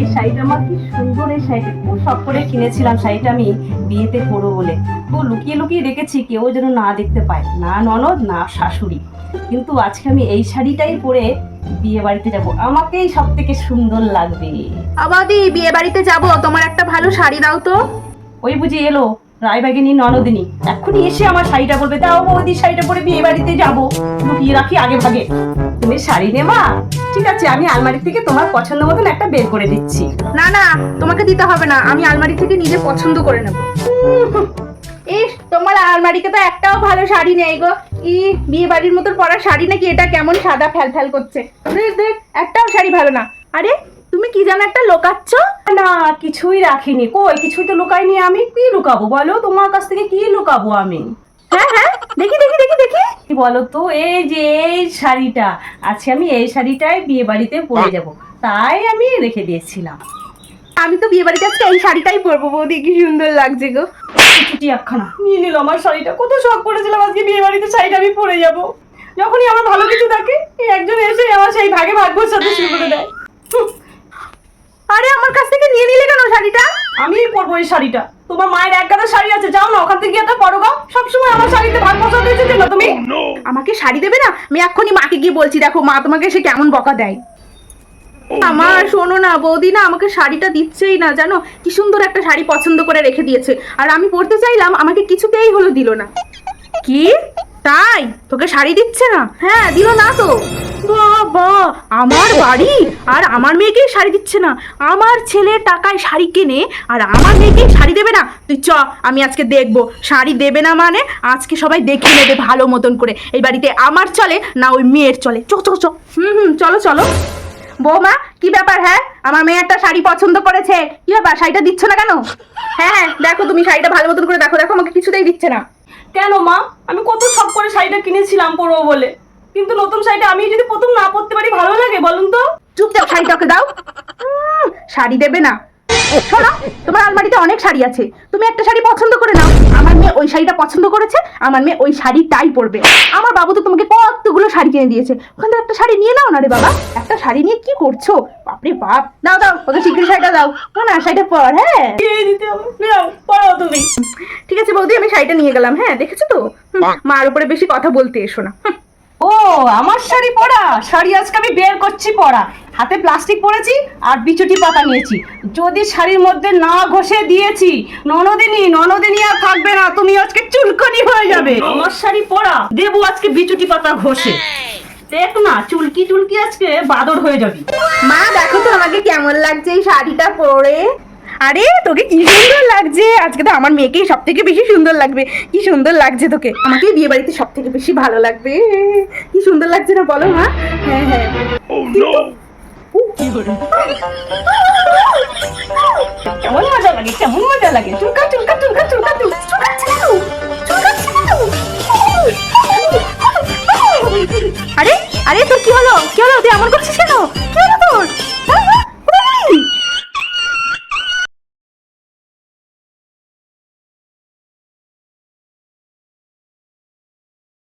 এই শাড়িটা আমার কি সুন্দর এই শাড়িটা। খুব শখ করে কিনেছিলাম শাড়িটা আমি বিয়েতে পরবো বলে। তো লুকিয়ে লুকিয়ে রেখেছি কেউ যেন না দেখতে পায় না ননদ না শাশুড়ি। কিন্তু আজকে আমি এই শাড়িটাই পরে বিয়ে বাড়িতে যাব। আমাকেই সব থেকে সুন্দর লাগবে। আবাদি বিয়ে বাড়িতে যাব? তোমার একটা ভালো শাড়ি দাও তো। ওই বুঝি এলো রায়বাগিনী ননদিনী। এক্ষুনি এসে আমার শাড়িটা বলবে তাও বৌদির শাড়িটা পরে বিয়ে বাড়িতে যাব। লুকিয়ে রাখি আগে ভাগে। তুমি শাড়ি নেবা ঠিক আছে আমি আলমারি থেকে তোমার পছন্দ মতন একটা বের করে দিচ্ছি। না না তোমাকে দিতে হবে না আমি আলমারি থেকে নিজে পছন্দ করে নেব। ইস তোমার আলমারিতে তো একটাও ভালো শাড়ি নেই গো। ই বিয়ে বাড়ির মতন পরা শাড়ি নাকি এটা কেমন সাদা ফ্যাল ফ্যাল করছে? দেখ দেখ একটাও শাড়ি ভালো না। আরে তুমি কি জানো একটা লোকাচ্ছ? না কিছুই রাখিনি। কই কিছুই তো লুকাইনি আমি। কি লুকাবো বলো? তোমার কাছ থেকে কি লুকাবো আমি? হ্যাঁ হ্যাঁ দেখি দেখি দেখি দেখি। বলো তো এই যে এই শাড়িটা আজকে আমি এই শাড়িটাই বিয়ে বাড়িতে পরে যাব। তাই আমি রেখে দিয়েছিলাম। আমি তো বিয়ে বাড়িতে আজকে এই শাড়িটাই পরবো বৌদি কি সুন্দর লাগছে গো। ছুটি একখানা। নিয়ে নিল আমার শাড়িটা। কত শখ করেছিলাম আজকে বিয়ে বাড়িতে শাড়িটা আমি পরে যাব। যখনই আমার ভালো কিছু থাকে এই একজন এসে আমার সেই ভাগে ভাগ বসাতে শুরু করে দেয়। আরে আমার কাছ থেকে নিয়ে নিলে কেন শাড়িটা? আমিই পরবো এই শাড়িটা। তোমার মায়ের এক গাদা শাড়ি আছে যাও না ওখান থেকে গিয়ে একটা পরো গা। সবসময় আমার শাড়িতে ভাগ বসাতে এসেছ না তুমি? আমাকে শাড়ি দেবে না? আমি এক্ষুনি মাকে গিয়ে বলছি দেখো মা তোমাকে সে কেমন বকা দেয়। আমার শোনো না বৌদি না আমাকে শাড়িটা দিচ্ছেই না জানো? কি সুন্দর একটা শাড়ি পছন্দ করে রেখে দিয়েছে। আর আমি পরতে চাইলাম আমাকে কিছুতেই হলো দিল না। কি? তাই? তোকে শাড়ি দিচ্ছে না? হ্যাঁ দিল না তো। বাবা, আমার বাড়ি? আর আমার মেয়েকেই শাড়ি দিচ্ছে না। আমার ছেলে টাকায় শাড়ি কেনে, আর আমার মেয়েকেই শাড়ি দেবে না। তুই চ, আমি আজকে দেখব। শাড়ি দেবে না মানে আজকে সবাই দেখে নেবে ভালো মতন করে। এই বাড়িতে আমার চলে, না ওই মেয়ের চলে। চ চ চ হুম হুম, চলো চলো। বৌমা, কি ব্যাপার হ্যাঁ? আমার মেয়ে একটা শাড়ি পছন্দ করেছে। কি ব্যাপার, শাড়িটা দিচ্ছ না কেন? হ্যাঁ হ্যাঁ দেখো তুমি শাড়িটা ভালো মতন করে দেখো। দেখো, আমাকে কিছুতেই দিচ্ছে না। কেন মা? আমি কত শখ করে শাড়িটা কিনেছিলাম পরবো বলে। কিন্তু নতুন শাড়িটা আমি যদি প্রথম না পরতে পারি ভালো লাগে বলুন তো। চুপচাপ শাড়িটা ওকে দাও। উম, শাড়ি দেবে না। শোনো তোমার আলমারিতে অনেক শাড়ি আছে। তুমি একটা শাড়ি পছন্দ করে নাও। আমার মেয়ে ওই শাড়িটা পছন্দ করেছে আমার মেয়ে ওই শাড়িটাই পরবে। আমার বাবু তো তোমাকে কতগুলো শাড়ি কিনে দিয়েছে। ওখান থেকে একটা শাড়ি নিয়ে নাও না রে বাবা। একটা শাড়ি নিয়ে কি করছ? বাপরে বাপ। দাও দাও ওকে শীঘ্রই শাড়িটা দাও। না না শাড়িটা পর হ্যাঁ। দিয়ে দিতে হবে। নাও, পরো তুমি। ঠিক আছে বৌদি আমি শাড়িটা নিয়ে গেলাম হ্যাঁ দেখেছ তো? মার উপরে বেশি কথা বলতে এসো না। হুম। ও আমার শাড়ি পরা। শাড়ি আজকে আমি বের করছি পরা। হাতে প্লাস্টিক পরেছি আর বিচুটি পাতা নিয়েছি। যদি শাড়ির মধ্যে না ঘষে দিয়েছি ননদিনী ননদিনী আর থাকবে না তুমি আজকে চুলকনি হয়ে যাবে। আমার শাড়ি পরা দেবো আজকে বিচুটি পাতা ঘষে। দেখ না চুলকি চুলকি আজকে বাদর হয়ে যাবি। মা দেখো তো আমাকে কেমন লাগছে এই শাড়িটা পরে। আরে তোকে কি সুন্দর লাগছে? আজকে তো আমার মেয়েকেই সব থেকে বেশি সুন্দর লাগবে। কি সুন্দর লাগছে তোকে? আমাকে বিয়ে বাড়িতে সব থেকে বেশি ভালো লাগবে। কি সুন্দর লাগছে না বলো মা? হ্যাঁ হ্যাঁ। কেমন মজা লাগে কেমন মজা লাগে। চুলকা চুলকা চুলকা চুলকা চুলকা কেন? আরে আরে তোর